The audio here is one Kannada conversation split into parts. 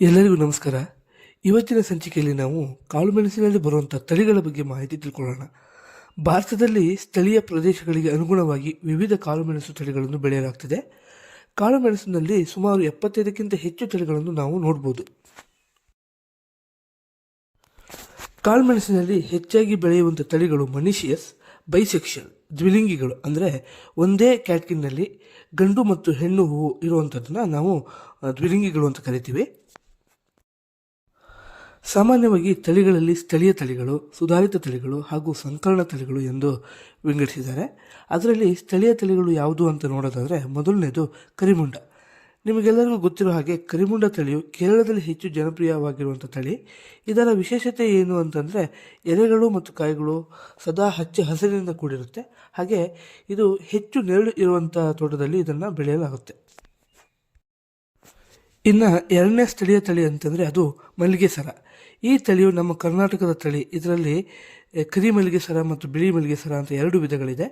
ಎಲ್ಲರಿಗೂ ನಮಸ್ಕಾರ. ಇವತ್ತಿನ ಸಂಚಿಕೆಯಲ್ಲಿ ನಾವು ಕಾಳುಮೆಣಸಿನಲ್ಲಿ ಬರುವಂಥ ತಳಿಗಳ ಬಗ್ಗೆ ಮಾಹಿತಿ ತಿಳ್ಕೊಳ್ಳೋಣ. ಭಾರತದಲ್ಲಿ ಸ್ಥಳೀಯ ಪ್ರದೇಶಗಳಿಗೆ ಅನುಗುಣವಾಗಿ ವಿವಿಧ ಕಾಳುಮೆಣಸು ತಳಿಗಳನ್ನು ಬೆಳೆಯಲಾಗ್ತದೆ. ಕಾಳುಮೆಣಸಿನಲ್ಲಿ ಸುಮಾರು ಎಪ್ಪತ್ತೈದಕ್ಕಿಂತ ಹೆಚ್ಚು ತಳಿಗಳನ್ನು ನಾವು ನೋಡ್ಬೋದು. ಕಾಳುಮೆಣಸಿನಲ್ಲಿ ಹೆಚ್ಚಾಗಿ ಬೆಳೆಯುವಂಥ ತಳಿಗಳು ಮನಿಷಿಯಸ್ ಬೈಸೆಕ್ಷಲ್ ದ್ವಿಲಿಂಗಿಗಳು ಅಂದರೆ ಒಂದೇ ಕ್ಯಾಟ್ಕಿನ್ನಲ್ಲಿ ಗಂಡು ಮತ್ತು ಹೆಣ್ಣು ಹೂವು ಇರುವಂಥದ್ದನ್ನು ನಾವು ದ್ವಿಲಿಂಗಿಗಳು ಅಂತ ಕರಿತೀವಿ. ಸಾಮಾನ್ಯವಾಗಿ ತಳಿಗಳಲ್ಲಿ ಸ್ಥಳೀಯ ತಳಿಗಳು, ಸುಧಾರಿತ ತಳಿಗಳು ಹಾಗೂ ಸಂಕಲನ ತಳಿಗಳು ಎಂದು ವಿಂಗಡಿಸಿದ್ದಾರೆ. ಅದರಲ್ಲಿ ಸ್ಥಳೀಯ ತಳಿಗಳು ಯಾವುದು ಅಂತ ನೋಡೋದಾದರೆ ಮೊದಲನೇದು ಕರಿಮುಂಡ. ನಿಮಗೆಲ್ಲರಿಗೂ ಗೊತ್ತಿರೋ ಹಾಗೆ ಕರಿಮುಂಡ ತಳಿಯು ಕೇರಳದಲ್ಲಿ ಹೆಚ್ಚು ಜನಪ್ರಿಯವಾಗಿರುವಂಥ ತಳಿ. ಇದರ ವಿಶೇಷತೆ ಏನು ಅಂತಂದರೆ ಎಲೆಗಳು ಮತ್ತು ಕಾಯಿಗಳು ಸದಾ ಹಚ್ಚ ಹಸಿರಿನಿಂದ ಕೂಡಿರುತ್ತೆ. ಹಾಗೆ ಇದು ಹೆಚ್ಚು ನೆರಳು ಇರುವಂಥ ತೋಟದಲ್ಲಿ ಇದನ್ನು ಬೆಳೆಯಲಾಗುತ್ತೆ. ಇನ್ನು ಎರಡನೇ ಸ್ಥಳೀಯ ತಳಿ ಅಂತಂದರೆ ಅದು ಮಲ್ಲಿಗೆ ಸರ ಈ ತಳಿಯು ನಮ್ಮ ಕರ್ನಾಟಕದ ತಳಿ. ಇದರಲ್ಲಿ ಕರಿ ಮಲ್ಲಿಗೆ ಸರ ಮತ್ತು ಬಿಳಿ ಮಲ್ಲಿಗೆ ಸರ ಅಂತ ಎರಡು ವಿಧಗಳಿದೆ.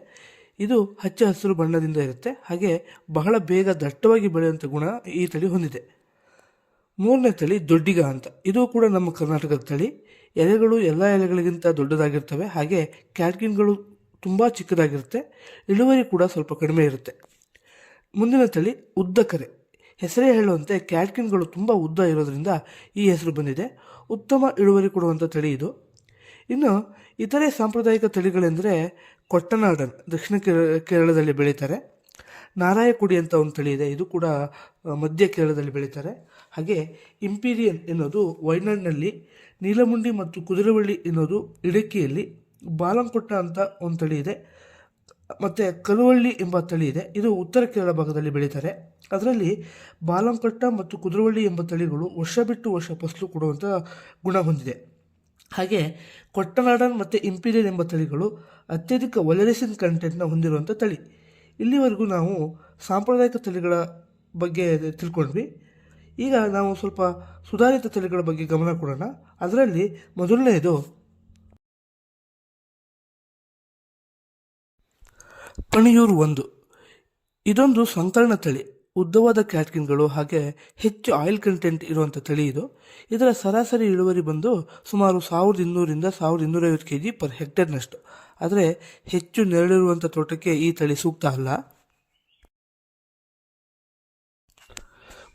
ಇದು ಹಚ್ಚ ಹಸಿರು ಬಣ್ಣದಿಂದ ಇರುತ್ತೆ. ಹಾಗೆ ಬಹಳ ಬೇಗ ದಟ್ಟವಾಗಿ ಬೆಳೆಯುವಂಥ ಗುಣ ಈ ತಳಿ ಹೊಂದಿದೆ. ಮೂರನೇ ತಳಿ ದೊಡ್ಡಿಗ ಅಂತ. ಇದು ಕೂಡ ನಮ್ಮ ಕರ್ನಾಟಕದ ತಳಿ. ಎಲೆಗಳು ಎಲ್ಲ ಎಲೆಗಳಿಗಿಂತ ದೊಡ್ಡದಾಗಿರ್ತವೆ. ಹಾಗೆ ಕ್ಯಾಟ್ಕಿನ್ಗಳು ತುಂಬ ಚಿಕ್ಕದಾಗಿರುತ್ತೆ. ಇಳುವರಿ ಕೂಡ ಸ್ವಲ್ಪ ಕಡಿಮೆ ಇರುತ್ತೆ. ಮುಂದಿನ ತಳಿ ಉದ್ದ ಕರೆ ಹೆಸರೇ ಹೇಳುವಂತೆ ಕ್ಯಾಟ್ಕಿನ್ಗಳು ತುಂಬ ಉದ್ದ ಇರೋದ್ರಿಂದ ಈ ಹೆಸರು ಬಂದಿದೆ. ಉತ್ತಮ ಇಳುವರಿ ಕೊಡುವಂಥ ತಳಿ ಇದು. ಇನ್ನು ಇತರೆ ಸಾಂಪ್ರದಾಯಿಕ ತಳಿಗಳೆಂದರೆ ಕೊಟ್ಟನಾಡನ್ ದಕ್ಷಿಣ ಕೇರ- ಕೇರಳದಲ್ಲಿ ಬೆಳೀತಾರೆ. ನಾರಾಯಕುಡಿ ಅಂತ ಒಂದು ತಳಿ ಇದೆ. ಇದು ಕೂಡ ಮಧ್ಯ ಕೇರಳದಲ್ಲಿ ಬೆಳೀತಾರೆ. ಹಾಗೆ ಇಂಪೀರಿಯನ್ ಎನ್ನುವುದು ವೈನಾಡ್ನಲ್ಲಿ, ನೀಲಮುಂಡಿ ಮತ್ತು ಕುದುರೆವಳ್ಳಿ ಎನ್ನುವುದು ಇಡಕ್ಕಿಯಲ್ಲಿ ಬಾಲಂಕೊಟ್ಟ ಅಂತ ಒಂದು ತಳಿ ಇದೆ. ಮತ್ತು ಕರುವಳ್ಳಿ ಎಂಬ ತಳಿ ಇದೆ. ಇದು ಉತ್ತರ ಕೇರಳ ಭಾಗದಲ್ಲಿ ಬೆಳೀತಾರೆ. ಅದರಲ್ಲಿ ಬಾಲಂಕಟ್ಟ ಮತ್ತು ಕುದುರವಳ್ಳಿ ಎಂಬ ತಳಿಗಳು ವರ್ಷ ಬಿಟ್ಟು ವರ್ಷ ಫಸಲು ಕೊಡುವಂಥ ಗುಣ ಹೊಂದಿದೆ. ಹಾಗೆ ಕೊಟ್ಟನಾಡನ್ ಮತ್ತು ಇಂಪೀರಿಯಲ್ ಎಂಬ ತಳಿಗಳು ಅತ್ಯಧಿಕ ಒಲೆರೆಸಿನ್ ಕಂಟೆಂಟ್ನ ಹೊಂದಿರುವಂಥ ತಳಿ. ಇಲ್ಲಿವರೆಗೂ ನಾವು ಸಾಂಪ್ರದಾಯಿಕ ತಳಿಗಳ ಬಗ್ಗೆ ತಿಳ್ಕೊಂಡ್ವಿ. ಈಗ ನಾವು ಸ್ವಲ್ಪ ಸುಧಾರಿತ ತಳಿಗಳ ಬಗ್ಗೆ ಗಮನ ಕೊಡೋಣ. ಅದರಲ್ಲಿ ಮೊದಲನೆಯದು ಪಣಿಯೂರು ಒಂದು. ಇದೊಂದು ಸಂಕರಣ ತಳಿ. ಉದ್ದವಾದ ಕ್ಯಾಟ್ಕಿನ್ಗಳು ಹಾಗೆ ಹೆಚ್ಚು ಆಯಿಲ್ ಕಂಟೆಂಟ್ ಇರುವಂಥ ತಳಿ ಇದು. ಇದರ ಸರಾಸರಿ ಇಳುವರಿ ಬಂದು ಸುಮಾರು ಸಾವಿರದ ಇನ್ನೂರಿಂದ ಸಾವಿರದ ಇನ್ನೂರೈವತ್ತು ಕೆ ಜಿ ಪರ್ ಹೆಕ್ಟೇರ್ನಷ್ಟು. ಆದರೆ ಹೆಚ್ಚು ನೆರಳಿರುವಂಥ ತೋಟಕ್ಕೆ ಈ ತಳಿ ಸೂಕ್ತ ಅಲ್ಲ.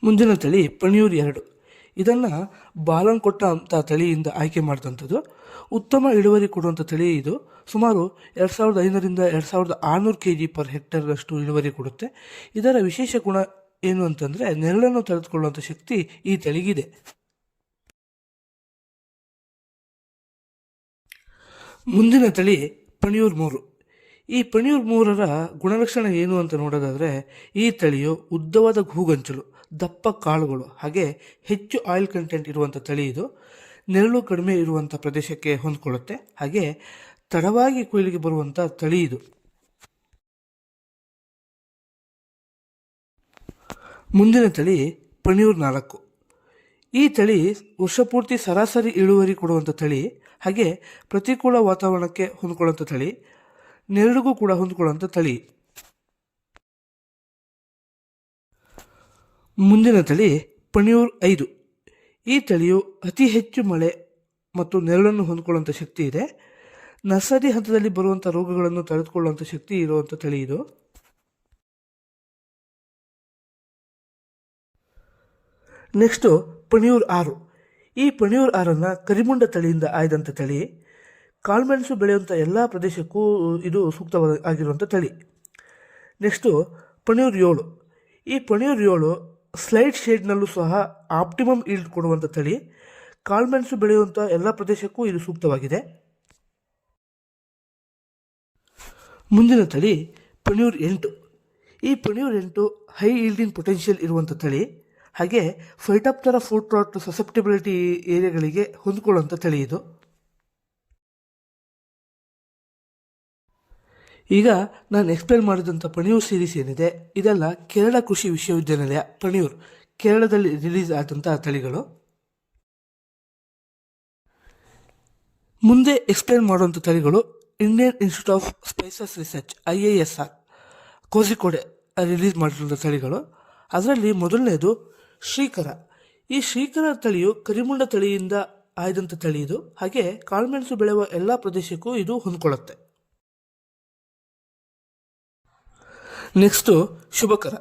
ಮುಂದಿನ ತಳಿ ಪಣಿಯೂರು ಎರಡು. ಇದನ್ನು ಬಾಲಂಕೊಟ್ಟ ಅಂತ ತಳಿಯಿಂದ ಆಯ್ಕೆ ಮಾಡಿದಂಥದ್ದು. ಉತ್ತಮ ಇಳುವರಿ ಕೊಡುವಂಥ ತಳಿ ಇದು. ಸುಮಾರು ಎರಡು ಸಾವಿರದ ಐನೂರಿಂದ ಎರಡು ಸಾವಿರದ ಆರುನೂರು ಕೆ ಜಿ ಪರ್ ಹೆಕ್ಟರ್ನಷ್ಟು ಇಳುವರಿ ಕೊಡುತ್ತೆ. ಇದರ ವಿಶೇಷ ಗುಣ ಏನು ಅಂತಂದರೆ ನೆರಳನ್ನು ತಡೆದುಕೊಳ್ಳುವಂಥ ಶಕ್ತಿ ಈ ತಳಿಗಿದೆ. ಮುಂದಿನ ತಳಿ ಪಣಿಯೂರ್ ಮೂರು. ಈ ಪಣಿಯೂರ್ ಮೂರರ ಗುಣಲಕ್ಷಣ ಏನು ಅಂತ ನೋಡೋದಾದರೆ, ಈ ತಳಿಯು ಉದ್ದವಾದ ಗೂಗಂಚಲು ದಪ್ಪ ಕಾಳುಗಳು, ಹಾಗೆ ಹೆಚ್ಚು ಆಯಿಲ್ ಕಂಟೆಂಟ್ ಇರುವಂಥ ತಳಿ ಇದು. ನೆರಳು ಕಡಿಮೆ ಇರುವಂಥ ಪ್ರದೇಶಕ್ಕೆ ಹೊಂದ್ಕೊಳ್ಳುತ್ತೆ. ಹಾಗೆ ತಡವಾಗಿ ಕೊಯ್ಲಿಗೆ ಬರುವಂಥ ತಳಿ ಇದು. ಮುಂದಿನ ತಳಿ ಪಣಿಯೂರ್ ನಾಲ್ಕು. ಈ ತಳಿ ವರ್ಷಪೂರ್ತಿ ಸರಾಸರಿ ಇಳುವರಿ ಕೊಡುವಂಥ ತಳಿ, ಹಾಗೆ ಪ್ರತಿಕೂಲ ವಾತಾವರಣಕ್ಕೆ ಹೊಂದ್ಕೊಳ್ಳುವಂಥ ತಳಿ. ನೆರಳಿಗೂ ಕೂಡ ಹೊಂದ್ಕೊಳ್ಳುವಂಥ ತಳಿ. ಮುಂದಿನ ತಳಿ ಪಣಿಯೂರ್ ಐದು. ಈ ತಳಿಯು ಅತಿ ಹೆಚ್ಚು ಮಳೆ ಮತ್ತು ನೆರಳನ್ನು ಹೊಂದ್ಕೊಳ್ಳುವಂಥ ಶಕ್ತಿ ಇದೆ. ನರ್ಸರಿ ಹಂತದಲ್ಲಿ ಬರುವಂಥ ರೋಗಗಳನ್ನು ತಡೆದುಕೊಳ್ಳುವಂಥ ಶಕ್ತಿ ಇರುವಂಥ ತಳಿ ಇದು. ನೆಕ್ಸ್ಟು ಪಣಿಯೂರ್ ಆರು. ಈ ಪಣಿಯೂರ್ ಆರನ್ನು ಕರಿಮುಂಡ ತಳಿಯಿಂದ ಆಯ್ದಂಥ ತಳಿ. ಕಾಳುಮೆಣಸು ಬೆಳೆಯುವಂಥ ಎಲ್ಲ ಪ್ರದೇಶಕ್ಕೂ ಇದು ಸೂಕ್ತವಾದ ಆಗಿರುವಂಥ ತಳಿ. ನೆಕ್ಸ್ಟು ಪಣಿಯೂರ್ ಏಳು ಈ ಪಣಿಯೂರ್ ಏಳು ಸ್ಲೈಡ್ ಶೇಡ್ನಲ್ಲೂ ಸಹ ಆಪ್ಟಿಮಮ್ ಈಲ್ಡ್ ಕೊಡುವಂಥ ತಳಿ. ಕಾಳುಮೆಣಸು ಬೆಳೆಯುವಂಥ ಎಲ್ಲ ಪ್ರದೇಶಕ್ಕೂ ಇದು ಸೂಕ್ತವಾಗಿದೆ. ಮುಂದಿನ ತಳಿ ಪಣಿಯೂರ್ ಎಂಟು. ಈ ಪಣಿಯೂರ್ ಎಂಟು ಹೈ ಈಲ್ಡಿಂಗ್ ಪೊಟೆನ್ಷಿಯಲ್ ಇರುವಂಥ ತಳಿ. ಹಾಗೆ ಫೈಟಾಪ್ತರ ಫುಡ್ ರಾಟ್ ಸಸೆಪ್ಟಿಬಿಲಿಟಿ ಏರಿಯಾಗಳಿಗೆ ಹೊಂದ್ಕೊಳ್ಳುವಂಥ ತಳಿ ಇದು. ಈಗ ನಾನು ಎಕ್ಸ್ಪ್ಲೇನ್ ಮಾಡಿದಂಥ ಪಣಿಯೂರ್ ಸೀರೀಸ್ ಏನಿದೆ, ಇದೆಲ್ಲ ಕೇರಳ ಕೃಷಿ ವಿಶ್ವವಿದ್ಯಾನಿಲಯ ಪಣಿಯೂರ್ ಕೇರಳದಲ್ಲಿ ರಿಲೀಸ್ ಆದಂಥ ತಳಿಗಳು. ಮುಂದೆ ಎಕ್ಸ್ಪ್ಲೇನ್ ಮಾಡುವಂಥ ತಳಿಗಳು Indian institute of spices research I A S R Kozhikode release ಮಾಡಿರುವಂಥ ತಳಿಗಳು. ಅದರಲ್ಲಿ ಮೊದಲನೇದು ಶ್ರೀಕರ. ಈ ಶ್ರೀಕರ ತಳಿಯು ಕರಿಮುಂಡ ತಳಿಯಿಂದ ಆಯ್ದಂಥ ತಳಿ ಇದು. ಹಾಗೆ ಕಾಳುಮೆಣಸು ಬೆಳೆಯುವ ಎಲ್ಲ ಪ್ರದೇಶಕ್ಕೂ ಇದು ಹೊಂದ್ಕೊಳ್ಳುತ್ತೆ. ನೆಕ್ಸ್ಟು ಶುಭಕರ.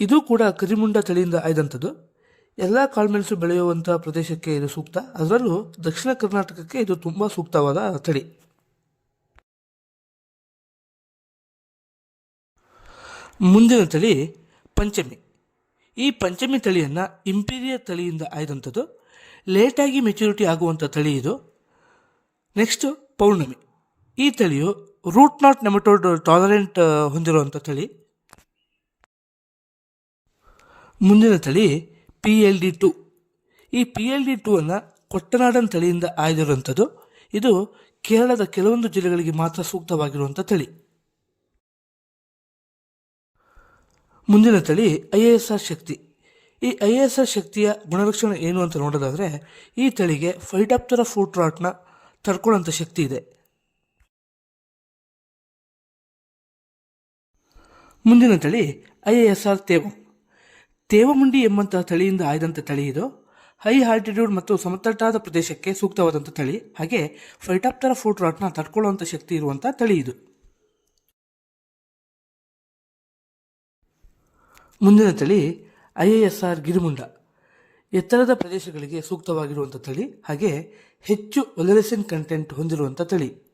ಇದು ಕೂಡ ಕರಿಮುಂಡ ತಳಿಯಿಂದ ಆಯ್ದಂಥದ್ದು. ಎಲ್ಲ ಕಾಳುಮೆಣಸು ಬೆಳೆಯುವಂಥ ಪ್ರದೇಶಕ್ಕೆ ಇದು ಸೂಕ್ತ. ಅದರಲ್ಲೂ ದಕ್ಷಿಣ ಕರ್ನಾಟಕಕ್ಕೆ ಇದು ತುಂಬ ಸೂಕ್ತವಾದ ತಳಿ. ಮುಂದಿನ ತಳಿ ಪಂಚಮಿ. ಈ ಪಂಚಮಿ ತಳಿಯನ್ನು ಇಂಪೀರಿಯರ್ ತಳಿಯಿಂದ ಆಯ್ದಂಥದ್ದು. ಲೇಟಾಗಿ ಮೆಚುರಿಟಿ ಆಗುವಂಥ ತಳಿ ಇದು. ನೆಕ್ಸ್ಟು ಪೌರ್ಣಮಿ. ಈ ತಳಿಯು ರೂಟ್ ನಾಟ್ ನೆಮಟೋಡ್ ಟಾಲರೆಂಟ್ ಹೊಂದಿರುವಂಥ ತಳಿ. ಮುಂದಿನ ತಳಿ ಪಿ ಎಲ್ ಡಿ ಟು ಈ ಪಿ ಎಲ್ ಡಿ ಟು ಅನ್ನು ಕೊಟ್ಟನಾಡನ್ ತಳಿಯಿಂದ ಆಯ್ದಿರುವಂಥದ್ದು. ಇದು ಕೇರಳದ ಕೆಲವೊಂದು ಜಿಲ್ಲೆಗಳಿಗೆ ಮಾತ್ರ ಸೂಕ್ತವಾಗಿರುವಂಥ ತಳಿ. ಮುಂದಿನ ತಳಿ ಐ ಎಸ್ ಆರ್ ಶಕ್ತಿ. ಈ ಐ ಎಸ್ ಆರ್ ಶಕ್ತಿಯ ಗುಣಲಕ್ಷಣ ಏನು ಅಂತ ನೋಡೋದಾದರೆ, ಈ ತಳಿಗೆ ಫೈಟಾಪ್ತರ ಫ್ರೂಟ್ ರಾಟ್ನ ತಡ್ಕೊಳ್ಳೋಂಥ ಶಕ್ತಿ ಇದೆ. ಮುಂದಿನ ತಳಿ ಐ ಎಸ್ ಆರ್ ತೇವ. ತೇವಮುಂಡಿ ಎಂಬಂತಹ ತಳಿಯಿಂದ ಆಯ್ದಂಥ ತಳಿ ಇದು. ಹೈ ಆಲ್ಟಿಟ್ಯೂಡ್ ಮತ್ತು ಸಮತಟ್ಟಾದ ಪ್ರದೇಶಕ್ಕೆ ಸೂಕ್ತವಾದಂಥ ತಳಿ. ಹಾಗೆ ಫೈಟಾಪ್ತರ ಫೋಟ್ ರಾಟ್ನ ತಡ್ಕೊಳ್ಳುವಂಥ ಶಕ್ತಿ ಇರುವಂಥ ತಳಿ ಇದು. ಮುಂದಿನ ತಳಿ I A S R Girimunda. ಎತ್ತರದ ಪ್ರದೇಶಗಳಿಗೆ ಸೂಕ್ತವಾಗಿರುವಂಥ ತಳಿ. ಹಾಗೆ ಹೆಚ್ಚು ಒಲರೆಸಿನ್ ಕಂಟೆಂಟ್ ಹೊಂದಿರುವಂಥ ತಳಿ.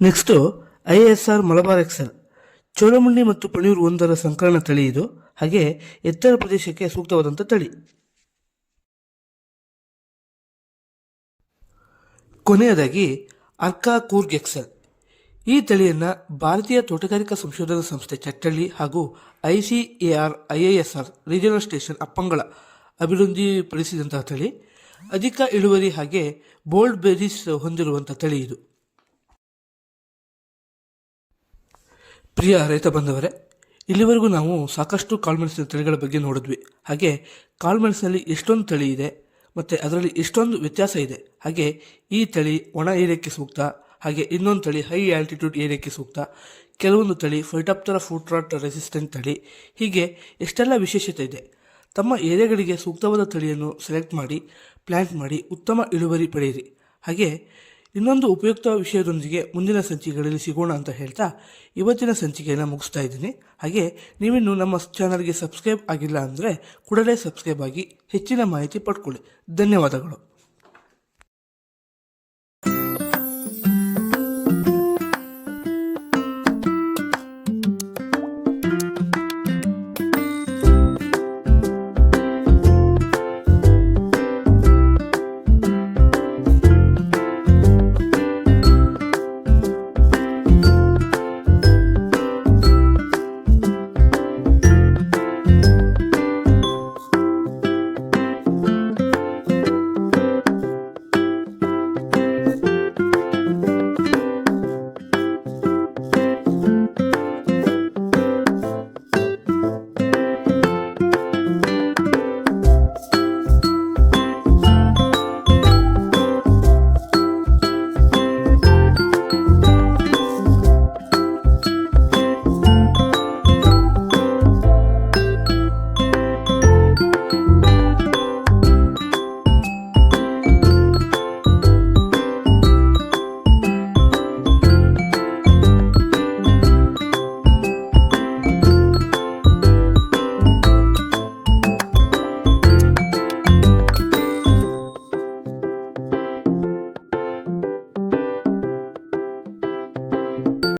Next I S R Malabar excel Cholamundi ಮತ್ತು ಪಣಿಯೂರು ಒಂದರ ಸಂಕಲನ ತಳಿ ಇದು. ಹಾಗೆ ಎತ್ತರ ಪ್ರದೇಶಕ್ಕೆ ಸೂಕ್ತವಾದಂಥ ತಳಿ. ಕೊನೆಯದಾಗಿ ಅರ್ಕಾ ಕೂರ್ಗ್ ಎಕ್ಸೆಲ್ ಈ ತಳಿಯನ್ನು ಭಾರತೀಯ ತೋಟಗಾರಿಕಾ ಸಂಶೋಧನಾ ಸಂಸ್ಥೆ ಚಟ್ಟಳ್ಳಿ ಹಾಗೂ I C A R I S R regional station Appangala ಅಭಿವೃದ್ಧಿಪಡಿಸಿದಂತಹ ತಳಿ. ಅಧಿಕ ಇಳುವರಿ ಹಾಗೆ ಬೋಲ್ಡ್ ಬೆರೀಸ್ ಹೊಂದಿರುವಂಥ ತಳಿ ಇದು. ಪ್ರಿಯ ರೈತ ಬಂದವರೇ ಇಲ್ಲಿವರೆಗೂ ನಾವು ಸಾಕಷ್ಟು ಕಾಳುಮೆಣಸಿನ ತಳಿಗಳ ಬಗ್ಗೆ ನೋಡಿದ್ವಿ. ಹಾಗೆ ಕಾಳುಮೆಣಸಿನಲ್ಲಿ ಎಷ್ಟೊಂದು ತಳಿ ಇದೆ, ಮತ್ತು ಅದರಲ್ಲಿ ಎಷ್ಟೊಂದು ವ್ಯತ್ಯಾಸ ಇದೆ. ಹಾಗೆ ಈ ತಳಿ ಒಣ ಏರಿಯಾಕ್ಕೆ ಸೂಕ್ತ, ಹಾಗೆ ಇನ್ನೊಂದು ತಳಿ ಹೈ ಆಲ್ಟಿಟ್ಯೂಡ್ ಏರಿಯಾಕ್ಕೆ ಸೂಕ್ತ, ಕೆಲವೊಂದು ತಳಿ ಫೈಟಾಪ್ತರ ಫುಟ್ರಾಟ್ ರೆಸಿಸ್ಟೆಂಟ್ ತಳಿ, ಹೀಗೆ ಎಷ್ಟೆಲ್ಲ ವಿಶೇಷತೆ ಇದೆ. ತಮ್ಮ ಏರಿಯಾಗಳಿಗೆ ಸೂಕ್ತವಾದ ತಳಿಯನ್ನು ಸೆಲೆಕ್ಟ್ ಮಾಡಿ ಪ್ಲ್ಯಾಂಟ್ ಮಾಡಿ ಉತ್ತಮ ಇಳುವರಿ ಪಡೆಯಿರಿ. ಹಾಗೆ ಇನ್ನೊಂದು ಉಪಯುಕ್ತ ವಿಷಯದೊಂದಿಗೆ ಮುಂದಿನ ಸಂಚಿಕೆಗಳಲ್ಲಿ ಸಿಗೋಣ ಅಂತ ಹೇಳ್ತಾ ಇವತ್ತಿನ ಸಂಚಿಕೆಯನ್ನು ಮುಗಿಸ್ತಾ ಇದ್ದೀನಿ. ಹಾಗೆ ನೀವಿನ್ನು ನಮ್ಮ ಚಾನಲ್ಗೆ ಸಬ್ಸ್ಕ್ರೈಬ್ ಆಗಿಲ್ಲ ಅಂದರೆ ಕೂಡಲೇ ಸಬ್ಸ್ಕ್ರೈಬ್ ಆಗಿ ಹೆಚ್ಚಿನ ಮಾಹಿತಿ ಪಡ್ಕೊಳ್ಳಿ. ಧನ್ಯವಾದಗಳು.